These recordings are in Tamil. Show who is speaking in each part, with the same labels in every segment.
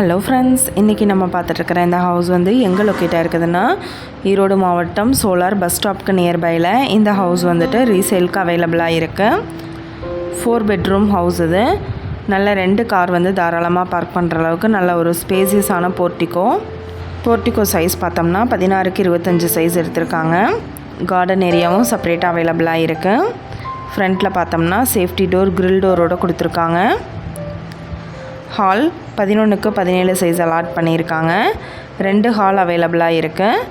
Speaker 1: ஹலோ ஃப்ரெண்ட்ஸ் இன்றைக்கி நம்ம பார்த்துட்ருக்கிற இந்த ஹவுஸ் வந்து எங்கே லொக்கேட்டாக இருக்குதுன்னா ஈரோடு மாவட்டம் சோலார் பஸ் ஸ்டாப்க்கு நியர்பையில் இந்த ஹவுஸ் வந்துட்டு ரீசேலுக்கு அவைலபிளாக இருக்குது ஃபோர் பெட்ரூம் ஹவுஸ் இது. நல்ல ரெண்டு கார் வந்து தாராளமாக பார்க் பண்ணுற அளவுக்கு நல்ல ஒரு ஸ்பேசியஸான போர்ட்டிக்கோ போர்ட்டிக்கோ சைஸ் பார்த்தோம்னா பதினாறுக்கு இருபத்தஞ்சி சைஸ் எடுத்திருக்காங்க. கார்டன் ஏரியாவும் செப்பரேட்டாக அவைலபிளாக இருக்குது ஃப்ரண்ட்டில் பார்த்தோம்னா சேஃப்டி டோர் கிரில் டோரோடு கொடுத்துருக்காங்க. ஹால் பதினொன்றுக்கு பதினேழு சைஸ் அலாட் பண்ணியிருக்காங்க. ரெண்டு ஹால் அவைலபிளாக இருக்குது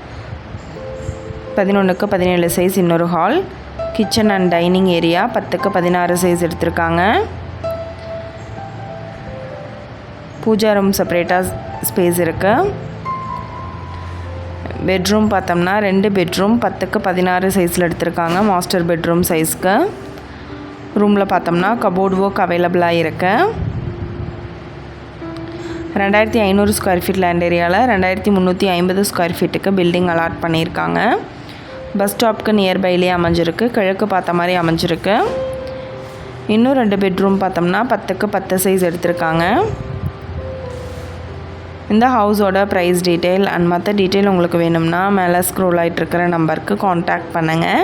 Speaker 1: பதினொன்றுக்கு பதினேழு சைஸ் இன்னொரு hall kitchen and dining area பத்துக்கு பதினாறு சைஸ் எடுத்திருக்காங்க. பூஜா ரூம் செப்பரேட்டாக ஸ்பேஸ் இருக்குது பெட்ரூம் பார்த்தோம்னா ரெண்டு பெட்ரூம் பத்துக்கு பதினாறு சைஸில் எடுத்திருக்காங்க மாஸ்டர் பெட்ரூம் சைஸ்க்கு ரூமில் பார்த்தோம்னா கபோர்ட் ஒர்க் அவைலபிளாக இருக்குது ரெண்டாயிரத்தி ஐநூறு ஸ்கொயர் ஃபீட் லேண்ட் ஏரியாவில் ரெண்டாயிரத்தி முந்நூற்றி ஐம்பது ஸ்கொயர் ஃபீட்டுக்கு பில்டிங் அலாட் பண்ணியிருக்காங்க. பஸ் ஸ்டாப்க்கு நியர்பைலேயே அமைஞ்சிருக்கு. கிழக்கு பார்த்த மாதிரி அமைஞ்சிருக்கு. இன்னும் ரெண்டு பெட்ரூம் பார்த்தோம்னா பத்துக்கு பத்து சைஸ் எடுத்திருக்காங்க. இந்த ஹவுஸோட ப்ரைஸ் டீட்டெயில் அண்ட் மற்ற டீட்டெயில் உங்களுக்கு வேணும்னா மேலே ஸ்க்ரோல் ஆகிட்டு இருக்கிற நம்பருக்கு காண்டாக்ட் பண்ணுங்கள்